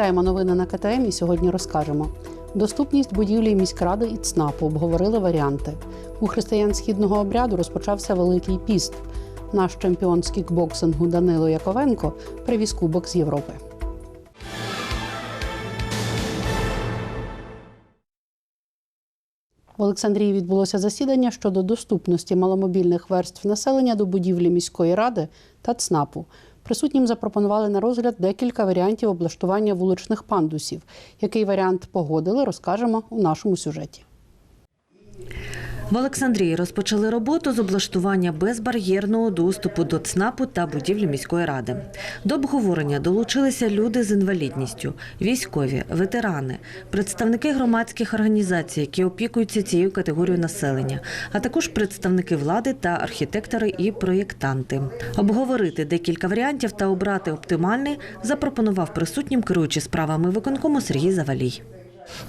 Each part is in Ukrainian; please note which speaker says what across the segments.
Speaker 1: Вітаємо новини на КТМ і сьогодні розкажемо. Доступність будівлі міськради і ЦНАПу обговорили варіанти. У християн східного обряду розпочався Великий піст. Наш чемпіон з кікбоксингу Данило Яковенко привіз Кубок з Європи. В Олександрії відбулося засідання щодо доступності маломобільних верств населення до будівлі міської ради та ЦНАПу. Присутнім запропонували на розгляд декілька варіантів облаштування вуличних пандусів. Який варіант погодили, розкажемо у нашому сюжеті.
Speaker 2: В Олександрії розпочали роботу з облаштування безбар'єрного доступу до ЦНАПу та будівлі міської ради. До обговорення долучилися люди з інвалідністю, військові, ветерани, представники громадських організацій, які опікуються цією категорією населення, а також представники влади та архітектори і проєктанти. Обговорити декілька варіантів та обрати оптимальний запропонував присутнім керуючий справами виконкому Сергій Завалій.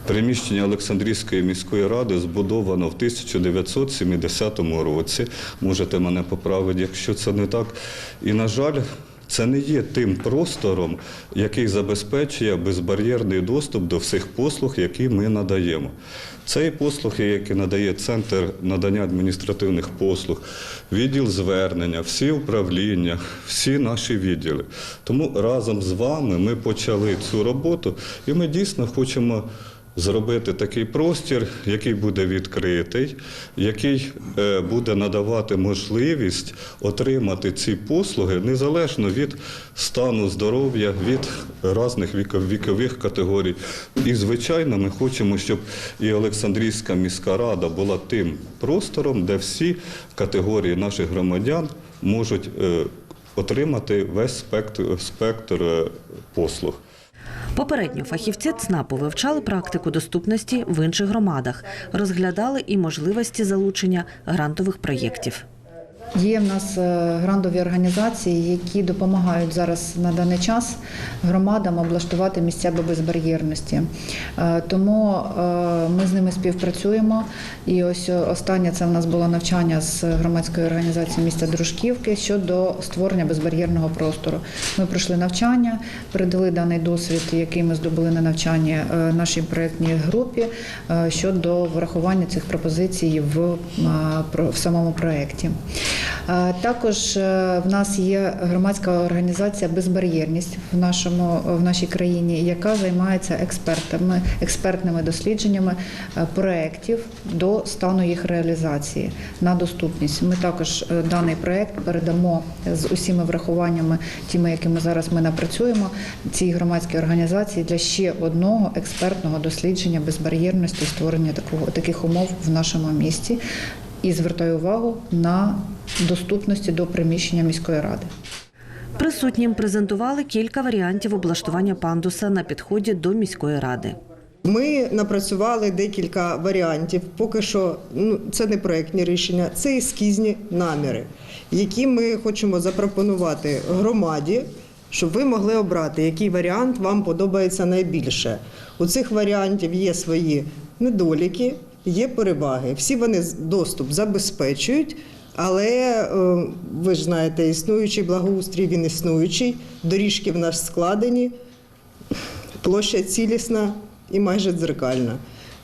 Speaker 3: Приміщення Олександрійської міської ради збудовано в 1970 році. Можете мене поправити, якщо це не так. І, на жаль, це не є тим простором, який забезпечує безбар'єрний доступ до всіх послуг, які ми надаємо. Це і послуги, які надає Центр надання адміністративних послуг, відділ звернення, всі управління, всі наші відділи. Тому разом з вами ми почали цю роботу, і ми дійсно хочемо зробити такий простір, який буде відкритий, який е, буде надавати можливість отримати ці послуги незалежно від стану здоров'я, від різних вікових категорій. І, звичайно, ми хочемо, щоб і Олександрійська міська рада була тим простором, де всі категорії наших громадян можуть е, отримати весь спектр, спектр е, послуг.
Speaker 2: Попередньо фахівці ЦНАПу вивчали практику доступності в інших громадах, розглядали і можливості залучення грантових проєктів.
Speaker 4: Є в нас е, грантові організації, які допомагають зараз на даний час громадам облаштувати місця безбар'єрності. Е, Тому е, ми з ними співпрацюємо. І ось останнє це в нас було навчання з громадської організації міста Дружківки щодо створення безбар'єрного простору. Ми пройшли навчання, передали даний досвід, який ми здобули на навчанні нашій проєктній групі щодо врахування цих пропозицій в, в самому проєкті. Е, Також е, в нас є громадська організація Безбар'єрність в нашому в нашій країні, яка займається експертами, експертними дослідженнями е, проєктів до стану їх реалізації на доступність. Ми також даний проєкт передамо з усіма врахуваннями, тими, якими зараз ми напрацюємо, цій громадській організації для ще одного експертного дослідження безбар'єрності, створення такого таких умов в нашому місті. І звертаю увагу на доступності до приміщення міської ради.
Speaker 2: Присутнім презентували кілька варіантів облаштування пандуса на підході до міської ради.
Speaker 5: Ми напрацювали декілька варіантів. Поки що ну, це не проєктні рішення, це ескізні наміри, які ми хочемо запропонувати громаді, щоб ви могли обрати, який варіант вам подобається найбільше. У цих варіантів є свої недоліки, є переваги. Всі вони доступ забезпечують. Але е, ви ж знаєте, існуючий благоустрій, він існуючий, доріжки в нас складені, площа цілісна і майже дзеркальна.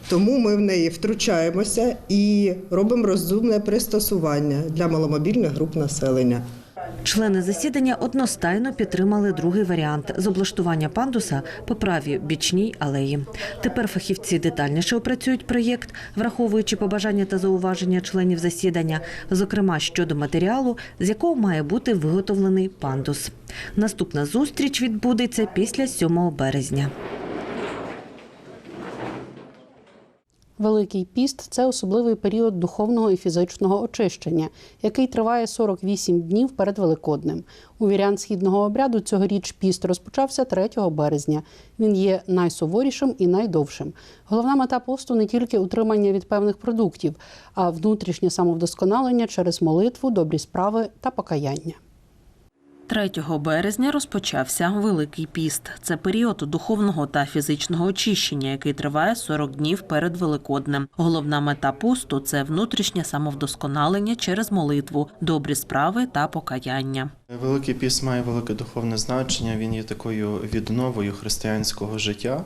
Speaker 5: Тому ми в неї втручаємося і робимо розумне пристосування для маломобільних груп населення.
Speaker 2: Члени засідання одностайно підтримали другий варіант з облаштування пандуса по правій бічній алеї. Тепер фахівці детальніше опрацюють проєкт, враховуючи побажання та зауваження членів засідання, зокрема щодо матеріалу, з якого має бути виготовлений пандус. Наступна зустріч відбудеться після 7 березня.
Speaker 1: Великий піст це особливий період духовного і фізичного очищення, який триває 48 днів перед Великоднем. У вірян східного обряду цьогоріч піст розпочався 3 березня. Він є найсуворішим і найдовшим. Головна мета посту не тільки утримання від певних продуктів, а внутрішнє самовдосконалення через молитву, добрі справи та покаяння.
Speaker 6: 3 березня розпочався Великий піст. Це період духовного та фізичного очищення, який триває 40 днів перед Великоднем. Головна мета посту це внутрішнє самовдосконалення через молитву, добрі справи та покаяння.
Speaker 7: Великий піс має велике духовне значення. Він є такою відновою християнського життя,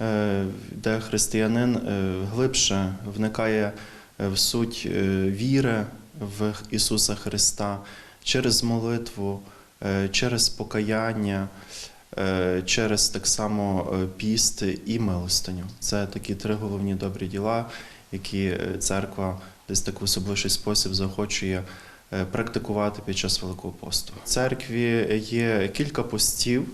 Speaker 7: е, де християнин е, глибше вникає е, в суть віри в Ісуса Христа через молитву, через покаяння, е, через так само е, піст і милостиню. Це такі три головні добрі діла, які е, церква десь так в особливий спосіб заохочує е, практикувати під час Великого посту. В церкві є кілька постів,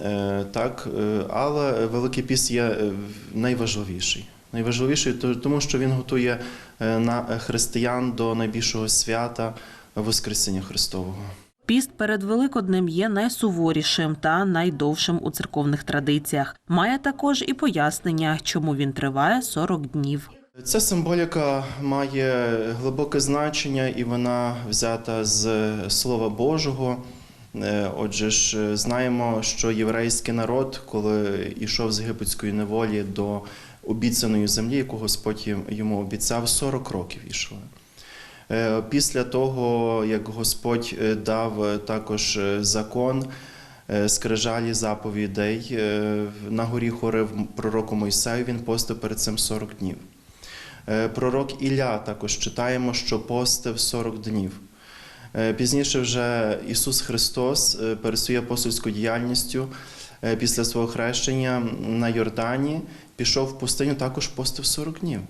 Speaker 7: е, так, е, але Великий піст є е, найважливіший. Найважливіший, тому що він готує е, на християн до найбільшого свята Воскресіння Христового.
Speaker 6: Піст перед Великоднем є найсуворішим та найдовшим у церковних традиціях. Має також і пояснення, чому він триває 40 днів.
Speaker 7: Ця символіка має глибоке значення і вона взята з Слова Божого. Е, Отже ж, е, знаємо, що єврейський народ, коли йшов з єгипетської неволі до обіцяної землі, яку Господь йому обіцяв, 40 років йшли. Е, Після того, як Господь е, дав е, також закон, скрижалі заповідей на горі Хорив пророку Мойсею, він постив перед цим 40 днів. Пророк Ілля також читаємо, що постив 40 днів. Пізніше вже Ісус Христос перед своєю апостольською діяльністю після свого хрещення на Йордані пішов в пустиню, також постив 40 днів.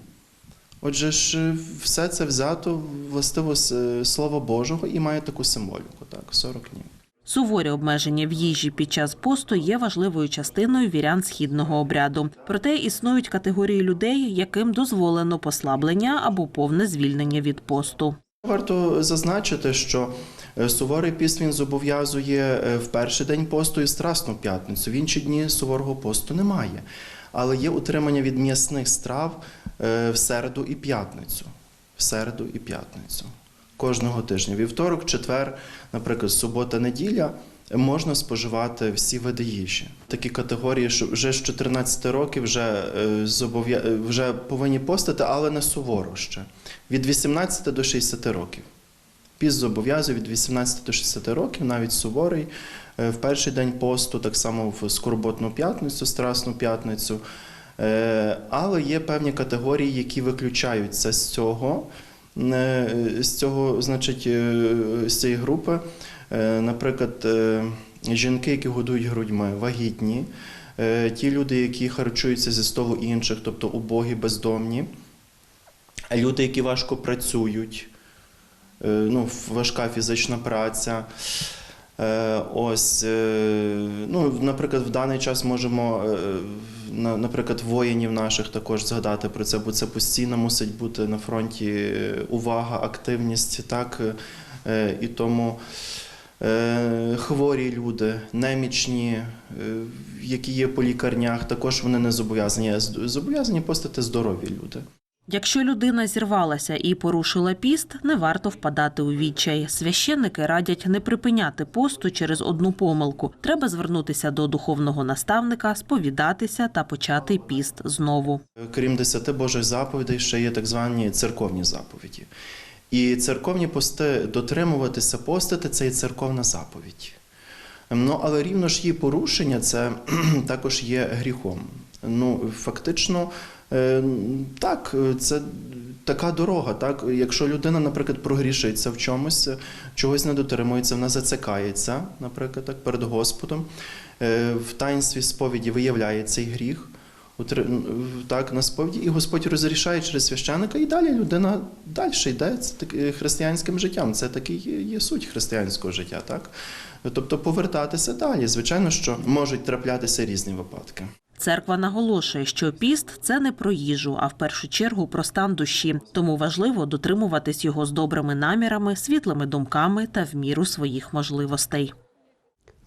Speaker 7: Отже ж, е, все це взято властиво з е, Слова Божого і має таку символіку, так, 40 днів.
Speaker 6: Суворі обмеження в їжі під час посту є важливою частиною вірян східного обряду. Проте існують категорії людей, яким дозволено послаблення або повне звільнення від посту.
Speaker 7: Варто зазначити, що е, суворий піст він зобов'язує в перший день посту і страсну п'ятницю. В інші дні суворого посту немає. Але є утримання від м'ясних страв в середу і п'ятницю. В середу і п'ятницю. Кожного тижня. Вівторок, четвер, наприклад, субота, неділя можна споживати всі види їжі. Такі категорії, що вже з 14 років вже, е, е, вже повинні постити, але не суворо ще. Від 18 до 60 років. Піст зобов'язує від 18 до 60 років, навіть суворий. Е, В перший день посту, так само в скорботну п'ятницю, страсну п'ятницю. Е, Але є певні категорії, які виключаються з цього, е, з цього, значить, е, з цієї групи. Наприклад, жінки, які годують грудьми, вагітні, ті люди, які харчуються зі столу інших, тобто убогі, бездомні, люди, які важко працюють, ну, важка фізична праця. Е, Ось, е, ну, наприклад, в даний час можемо, е, на- наприклад, воїнів наших також згадати про це, бо це постійно мусить бути на фронті увага, активність, так, і тому хворі люди, немічні, які є по лікарнях, також вони не зобов'язані, зобов'язані постати здорові люди.
Speaker 6: Якщо людина зірвалася і порушила піст, не варто впадати у відчай. Священники радять не припиняти посту через одну помилку. Треба звернутися до духовного наставника, сповідатися та почати піст знову.
Speaker 7: Крім десяти Божих заповідей, ще є так звані церковні заповіді. І церковні пости дотримуватися постити це і церковна заповідь. Ну, але рівно ж її порушення це також є гріхом. Ну, фактично, так, це така дорога. Так? Якщо людина, наприклад, прогрішиться в чомусь, чогось не дотримується, вона зацикається, наприклад, так, перед Господом, е, в таїнстві сповіді виявляє цей гріх. Так, на сповіді, і Господь розрішає через священика, і далі людина далі йде е, християнським життям. Це такий є, є суть християнського життя, так? Тобто повертатися далі. Звичайно, що можуть траплятися різні випадки.
Speaker 6: Церква наголошує, що піст це не про їжу, а в першу чергу про стан душі. Тому важливо дотримуватись його з добрими намірами, світлими думками та в міру своїх можливостей.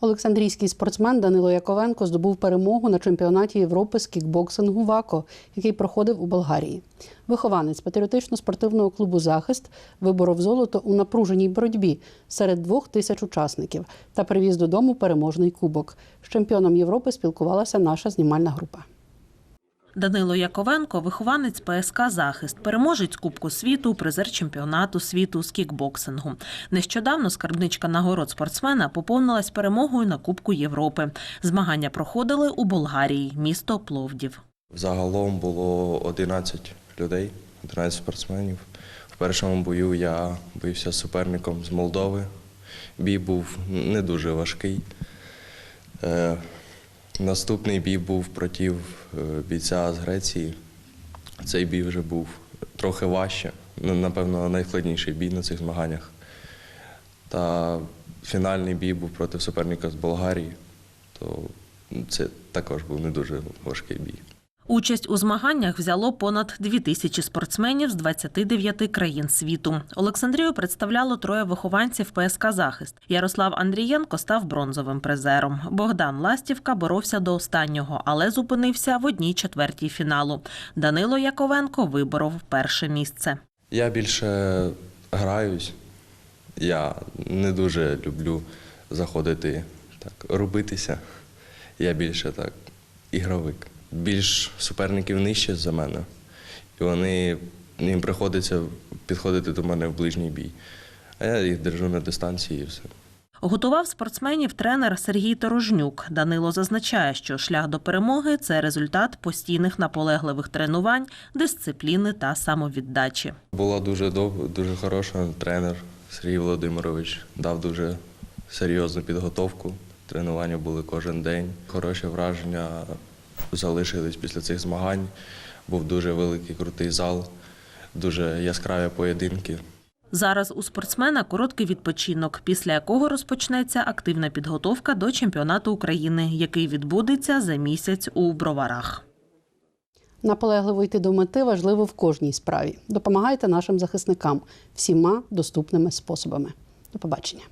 Speaker 1: Олександрійський спортсмен Данило Яковенко здобув перемогу на чемпіонаті Європи з кікбоксингу ВАКО, який проходив у Болгарії. Вихованець патріотично-спортивного клубу Захист виборов золото у напруженій боротьбі серед двох тисяч учасників та привіз додому переможний кубок. З чемпіоном Європи спілкувалася наша знімальна група.
Speaker 6: Данило Яковенко, вихованець ПСК Захист, переможець Кубку світу, призер чемпіонату світу з кікбоксингу. Нещодавно скарбничка нагород спортсмена поповнилась перемогою на Кубку Європи. Змагання проходили у Болгарії, місто Пловдів.
Speaker 8: Загалом було 11 людей, 11 спортсменів. В першому бою я бився суперником з Молдови. Бій був не дуже важкий. Наступний бій був проти е, бійця з Греції. Цей бій вже був трохи важче. Напевно, найскладніший бій на цих змаганнях. Та фінальний бій був проти суперника з Болгарії. То це також був не дуже важкий бій.
Speaker 6: Участь у змаганнях взяло понад дві тисячі спортсменів з 29 країн світу. Олександрію представляло троє вихованців ПСК Захист. Ярослав Андрієнко став бронзовим призером. Богдан Ластівка боровся до останнього, але зупинився в одній четвертій фіналу. Данило Яковенко виборов перше місце.
Speaker 8: Я більше граюсь. Я не дуже люблю заходити так, робитися. Я більше так ігровик. Більш суперників нижче за мене. І вони їм приходиться підходити до мене в ближній бій. А я їх держу на дистанції і все.
Speaker 6: Готував спортсменів тренер Сергій Торожнюк. Данило зазначає, що шлях до перемоги це результат постійних наполегливих тренувань, дисципліни та самовіддачі.
Speaker 8: Була дуже доб... дуже хороша тренер Сергій Володимирович. Дав дуже серйозну підготовку. Тренування були кожен день. Хороші враження залишились після цих змагань. Був дуже великий крутий зал, дуже яскраві поєдинки.
Speaker 6: Зараз у спортсмена короткий відпочинок, після якого розпочнеться активна підготовка до чемпіонату України, який відбудеться за місяць у Броварах.
Speaker 1: Наполегливо йти до мети важливо в кожній справі. Допомагайте нашим захисникам всіма доступними способами. До побачення.